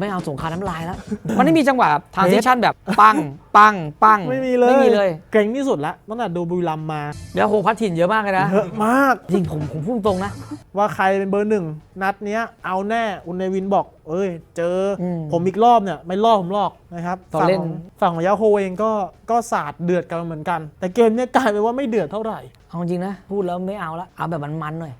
ไม่เอาสงครามน้ำลายแล้ว มันไม่มีจังหวะทางซิชั่นแบบปังปังปังไม่มีเลยไม่มีเลย เก่งที่สุดละตั้งแต่ดูบุรีรัมย์มาเดี๋ยวโหพัดถิ่นเยอะมากเลยนะเยอะมากจริงผมผมพูดตรงนะ ว่าใครเป็นเบอร์หนึ่งนัดเนี้ยเอาแน่อุนเนวินบอก เอ้ย เจออมผมอีกรอบเนี่ยไม่รอบผมหรอกนะครับตอนฝั่งเล่นของฝั่งของยาโฮเองก็ก็สาดเดือดกันเหมือนกัน แต่เกมเนี้ยกลายเป็นว่าไม่เดือดเท่าไหร่ เอาจริงนะ พูดแล้วไม่เอาละเอาแบบมันๆหน่อย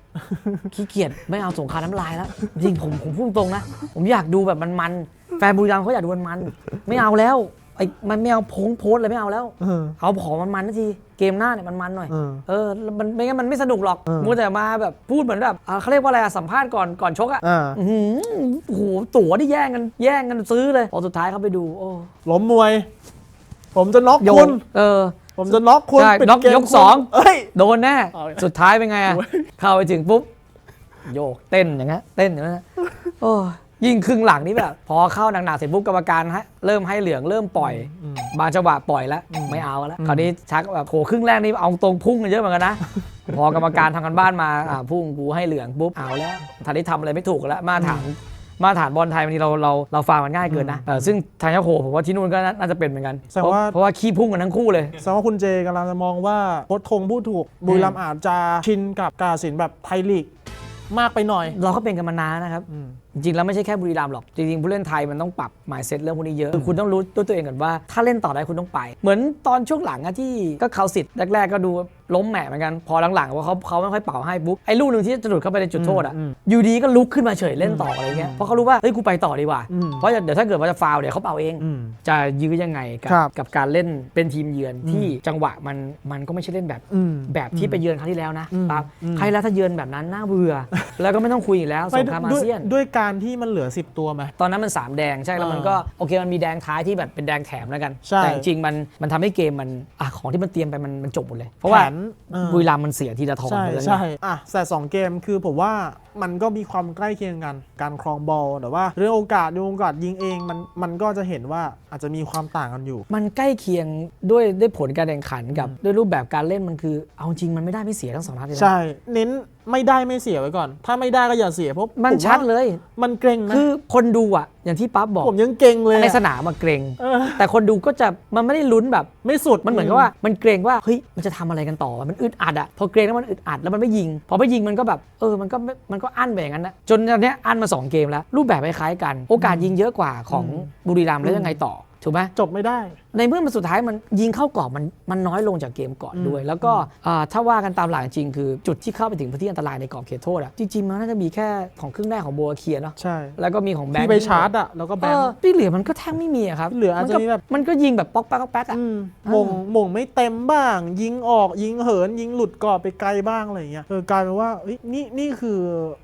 ขี้เกียจไม่เอาสงครามน้ำลายแล้วจริงผมผมพูดตรงนะ ผมอยากดูแบบมันๆแฟนบุรีรัมย์เขาอยากดูมันๆไม่เอาแล้วไอ้มันไม่เอาโพงโพสเลยไม่เอาแล้วเออ เอาของมันๆนาทีเกมหน้าเนี่ยมันๆหน่อย เออ เออมันไม่งั้นมันไม่สนุกหรอกเออ มัวแต่มาแบบพูดเหมือนแบบอ่าเขาเรียกว่าอะไรอะสัมภาษณ์ก่อนก่อนชกอะอ่าอื้อหือโอ้โหตั๋วที่แย่งกันแย่งกันซื้อเลยพอสุดท้ายเขาไปดู โอ้ล้มมวย ผมจะน็อกโยคุนณเออ ผมจะน็อกคุณใช่ปิดน็อกเกมยกคุณสอง เอ้ย โดนแน่ เอาอีกสุดท้ายเป็นไงอะโอ้ย เข้าไปถึงปุ๊บ โยกเต้นอย่างเงี้ยเต้นอย่างเงี้ยโอ้ยยิ่งครึ่งหลังนี่แบบ พอเข้าหนักๆเสร็จปุ๊บกรรมการฮะเริ่มให้เหลืองเริ่มปล่อยอืมบางจังหวะปล่อยแล้วอืมไม่เอาแล้วอืมคราวนี้ชักแบบโหครึ่งแรกนี่เอาตรงพุ่งกันเยอะเหมือนกันนะ พอกรรมการทำกันบ้านมาอ่าพุ่งกูให้เหลืองปุ๊บเอาแล้วทันที่ทำอะไรไม่ถูกแล้วมาตรฐาน มาตรฐานบอลไทยบางทีเราเราเราฟังมันง่ายเกินนะเออซึ่งทางยาโฮผมว่าที่นู่นก็น่าน่าจะเป็นเหมือนกันแสดงว่า เพราะว่าขี้พุ่งกันทั้งคู่เลย แสดงว่าคุณเจกำลังจะมองว่าโค้ชทงพูดถูกบุรีรัมย์อาจจะชินกับการตัดสินแบบไทยลีกมากไปหน่อย เราก็เป็นกันมานานนะครับ อืมจริงๆแล้วไม่ใช่แค่บุรีรัมย์หรอก จริงๆผู้เล่นไทยมันต้องปรับ mindset เรื่องพวกนี้เยอะคือคุณต้องรู้ด้วยตัวเองก่อนว่า ถ้าเล่นต่อได้คุณต้องไป เหมือนตอนช่วงหลังอะที่ก็เขาสิทธิ์แรกๆก็ดูล้มแหมะเหมือนกันพอหลังๆว่าเขาเขาไม่ค่อยเป่าให้ปุ๊บไอ้ลูกหนึ่งที่จะหลุดเข้าไปในจุดโทษอะอืมอยู่ดีก็ลุกขึ้นมาเฉยเล่นต่ออะไรเงี้ยเพราะเขารู้ว่าเฮ้ยกูไปต่อดีกว่าอืมเพราะเดี๋ยวถ้าเกิดว่าจะฟาวล์เดี๋ยวเขาเป่าเองอืมจะยื้อยังไงกับครับกับการเล่นเป็นทีมเยือนที่จังหวะมันมันก็ไม่ใช่เล่นแบบอืมแบบที่ไปเยือนครั้งที่แล้วนะอืมปั๊บอืมใครแล้วถ้าเยือนแบบนั้นน่าเบื่อ แล้วก็ไม่ต้องคุยอีกแล้วสงครามอาด้วยเซียนด้วยการที่มันเหลือ 10 ตัวไหม ตอนนั้นมัน 3 แดงใช่แล้วมันอ่าก็โอเคมันมีแดงท้ายที่แบบเป็นแดงแถมแล้วกัน ใช่แต่จริงๆมันมันทำให้เกมมันอะของที่มันเตรียมไปมันมันจบหมดเลย เพราะว่าแผนเออ บุรีรัมย์มันเสียทีละทองใช่ไปแล้วไงใช่อะแต่สองเกมคือผมว่ามันก็มีความใกล้เคียงกัน การครองบอลแต่ว่า เรื่องโอกาสดูโอกาสยิงเองมันมันก็จะเห็นว่าอาจจะมีความต่างกันอยู่ มันใกล้เคียงด้วยด้วยผลการแข่งขันกับด้วยรูปแบบการเล่นมันคือ เอาจริงมันไม่ได้ไม่เสียทั้งสองนัดเลยนะใช่ เน้นไม่ได้ไม่เสียไว้ก่อน ถ้าไม่ได้ก็อย่าเสียเพราะมันผว่าชัดเลย มันเกรงนะคือคนดูอะอย่างที่ปั๊บบอกผมยังเกรงเลยในอะสนามมาเกรงเออแต่คนดูก็จะมันไม่ได้ลุ้นแบบ ไม่สุดมันเหมือนกับว่า มันเกรงว่าเฮ้ยมันจะทำอะไรกันต่อวะมันอึดอัดอะพอเกรงแล้วมันอึดอัดแล้วมันไม่ยิง พอไม่ยิงมันก็แบบเออมันก็ไม่มันก็อั้นไปอย่างนั้นนะจนตอนเนี้ยอั้นมาสองเกมแล้ว รูปแบบคล้ายๆกัน โอกาสยิงเยอะกว่าของบุรีรัมย์แล้วยังไงต่อถูกไหมจบไม่ได้ในเมื่อมันสุดท้ายมันยิงเข้ากรอบมันมันน้อยลงจากเกมก่อนอืมด้วย แล้วก็อ่าถ้าว่ากันตามหลักจริงคือจุดที่เข้าไปถึงพื้นที่อันตรายในกรอบเขตโทษอะจริงๆมันน่าจะมีแค่ของครึ่งแรกของโบวาเคียเนาะใช่แล้วก็มีของแบงที่ค์ไปชาร์จอะแล้วก็แบเอนอค์ที่เหลือมันก็แทบไม่มีอะครับที่เหลืออาจจะมันก็มีแบบมันก็ยิงแบบป๊อกแป๊กป๊อกแป๊กอะอืมอ่ามงมงไม่เต็มบ้าง ยิงออกยิงเหิน ยิงหลุดกรอบไปไกลบ้างอะไรอย่างเงี้ยเออกลายเป็นว่าเอ้ยนี่นี่คือ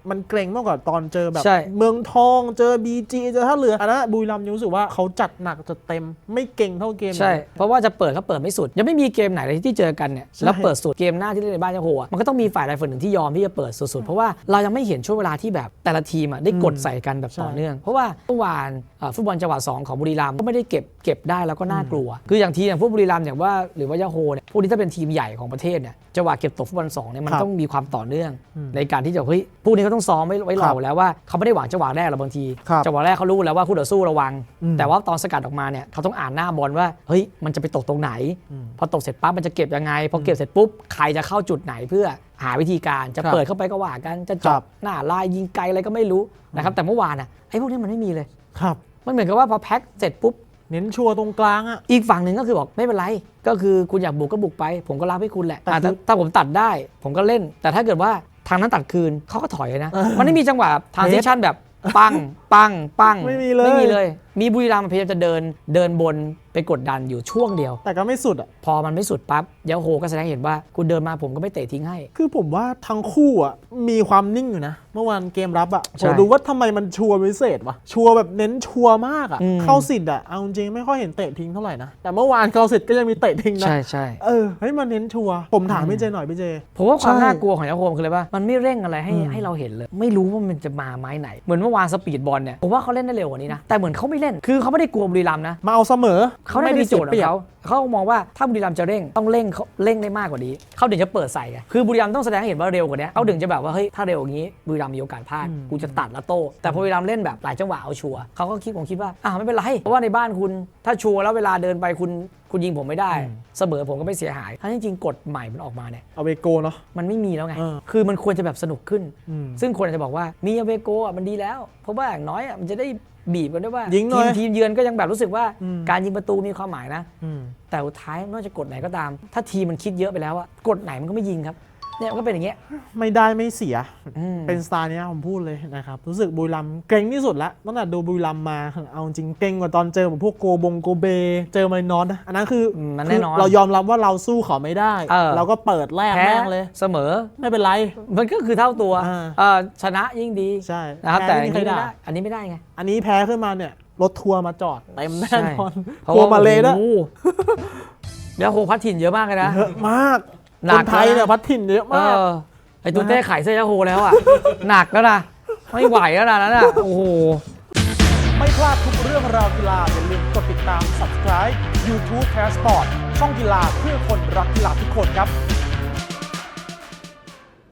มันเกรงมากกว่าตอนเจอแบบใช่เมืองทองเจอบีจีเจอท่าเรืออันนั้นบุรีรัมย์ยังรู้สึกว่าเขาจัดหนักจัดเต็มไม่เก่งเท่าเกม ใช่นี้เพราะว่าจะเปิดก็เปิดไม่สุด ยังไม่มีเกมไหนเลยที่เจอกันเนี่ยใช่แล้วเปิดสุดเกมหน้าที่เล่นในบ้านเจ้าโหอะมันก็ต้องมีฝ่ายใดฝ่ายหนึ่งที่ยอมที่จะเปิดสุดๆเพราะว่าเรายังไม่เห็นช่วงเวลาที่แบบแต่ละทีมอะได้กดอืมใส่กันแบบต่อใช่เนื่อง เพราะว่าเมื่อวานเอ่อฟุตบอลจังหวะสองของบุรีรัมย์ก็ไม่ได้เก็บเก็บได้แล้วก็น่ากลัว คืออย่างทีมอย่างพวกบุรีรัมย์อย่างว่าหรือว่ายาโฮเนี่ยพวกนี้ถ้าเป็นทีมใหญ่ของประเทศเนี่ยจังหวะเก็บตกฟุตบอลสองเนี่ยมันครับต้องมีความต่อเนื่องอืมในการที่จะเฮ้ยพวกนี้เขาต้องซ้อมไว้ไว้รครัอบแล้วว่าเขาไม่ได้หวังจังหวะแรกหรอกบางทีครับจังหวะแรกเขารู้แล้วว่าคู่ต่อสู้ระวังอืมแต่ว่าตอนสกัดออกมาเนี่ยเขาต้องอ่านหน้าบอลว่าเฮ้ยมันจะไปตกตรงไหนอืมพอตกเสร็จปั๊บมันจะเก็บยังไงพอเก็บเสร็จปุ๊บใครจะเข้าจุดไหนเพื่อหาวิธีการจะครับเปิดเข้าไปก็ว่ากันจะคเจรัอบบหน้าลายยิงไกลอะไรก็ไม่รู้นะครับแต่เมื่อวานอะไอ้พวกนี้มันไม่มีเลยครับ มันเหมือนกับว่าพอแพ็คเสร็จปุ๊บเน้นชัวร์ตรงกลางอะอีกฝั่งหนึ่งก็คือบอกไม่เป็นไร ก็คือคุณอยากบุกก็บุกไป ผมก็รับให้คุณแหละแต่อะคือถ้าถ้าผมตัดได้ ผมก็เล่น แต่ถ้าเกิดว่าทางนั้นตัดคืนเขาก็ถอยเลยนะเออมันไม่มีจังหวะทางเซชั่นแบบปังปังปังไม่มีเลย ไม่มีเลย มีบุรีรัมย์พยายามจะเดินเดินบนไปกดดันอยู่ช่วงเดียว แต่ก็ไม่สุดอะ พอมันไม่สุดปั๊บยาโฮก็แสดงให้เห็นว่าคุณเดินมาผมก็ไม่เตะทิ้งให้ คือผมว่าทั้งคู่อะมีความนิ่งอยู่นะ เมื่อวานเกมรับอะใช่ผมดูว่าทำไมมันชัวร์พิเศษวะชัวร์แบบเน้นชัวร์มากอะอืมเข้าสิทธิ์อะเอาจริงๆไม่ค่อยเห็นเตะทิ้งเท่าไหร่นะแต่เมื่อวานเข้าสิทธิ์ก็ยังมีเตะทิ้งนะใช่ใช่เออเฮ้ยมันเน้นชัวร์ผมถามพี่เจหน่อยพี่เจผมว่าความใช่น่ากลัวของยาโฮคืออะไรป่ะมันไม่เร่งอะไรให้อืมให้เราเห็นเลย ไม่รู้ว่ามันจะมาไม้ไหน เหมือนเมื่อวานสปีดบอลเนี่ยผมว่าเขาเล่นได้เร็วกว่านี้นะแต่เหมือนเขาไม่เล่นคือเขาไม่ได้กลัวบุรีรัมย์นะมาเอาเสมอเขาได้มีโจทย์ของเขา เขามองว่าถ้าบุรีรัมย์จะเร่งต้องเร่งเขาเร่งได้มากกว่านี้ เขาถึงจะเปิดใส่ไงคือบุรีรัมย์ต้องแสดงให้เห็นว่าเร็วกว่านี้เขาถึงจะแบบว่าเฮ้ยถ้าเร็วอย่างนี้บุรีรัมย์มีโอกาสพลาดอืมกูจะตัดแล้วโต้แต่พอบุรีรัมย์เล่นแบบหลายจังหวะเอาชัวร์เขาก็คิดผมคิดว่าอ่าไม่เป็นไรเพราะว่าในบ้านคุณถ้าชัวร์แล้วเวลาเดินไปคุณคุณยิงผมไม่ได้ เสมอผมก็ไม่เสียหายถ้าจริงๆกฎใหม่มันออกมาเนี่ยเอาเวโกเนาะมันไม่มีแล้วไงเออคือมันควรจะแบบสนุกขึ้นอืมซึ่งคนอาจจะบอกว่ามีอเวโกอะมันดีแล้ว เพราะว่าอย่างน้อยอะมันจะได้ บีบกันด้วยว่ายิงหน่ทีอยมทีมเยือนก็ยังแบบรู้สึกว่าอืม การยิงประตูมีความหมายนะ อืม แต่สุดท้ายไม่ว่าจะกฎไหนก็ตาม ถ้าทีมมันคิดเยอะไปแล้วอะกฎไหนมันก็ไม่ยิงครับ เนี่ยมันก็เป็นอย่างเงี้ย ไม่ได้ไม่เสีย อืม เป็นสไตล์เนี้ยผมพูดเลยนะครับ รู้สึกบุรีรัมย์เก่งที่สุดแล้วตั้งแต่ดูบุรีรัมย์มา เอาจริงเก่งกว่าตอนเจอแบบพวกโกบงโกเบ เจอมารินอสนะอันนั้นคืออืมมันคืแน่นอนเรายอมรับว่าเราสู้เขาไม่ได้เออเราก็เปิดแรกแพ้แม่งเลย เสมอ ไม่เป็นไร มันก็คือเท่าตัวอ่า เอ่อชนะยิ่งดีใช่นะครับ แต่พ้อันไม่นี้มีไม่ใครได้ด่าอันนี้ไม่ได้ไงอันนี้แพ้ขึ้นมาเนี่ยรถทัวร์มาจอดเต็มแน่นอนเพราะทัวว่าร์มาเลยด้วยโอ้โหแล้วโหพัดถิ่นเยอะมากเลยนะ เยอะมาก หนัคกนไทยเนี่ยนะพัดถิ่นเยอะเอมาก อไอตูเต้ขายเสื้อยาโฮแล้วอะ หนักแล้วนะไม่ไหวแล้วนะนั่นอะโอ้โห ไม่พลาดทุกเรื่องราวกีฬาอย่าลืมกดติดตาม subscribe YouTube Passport ช่องกีฬาเพื่อคนรักกีฬาทุกคนครับ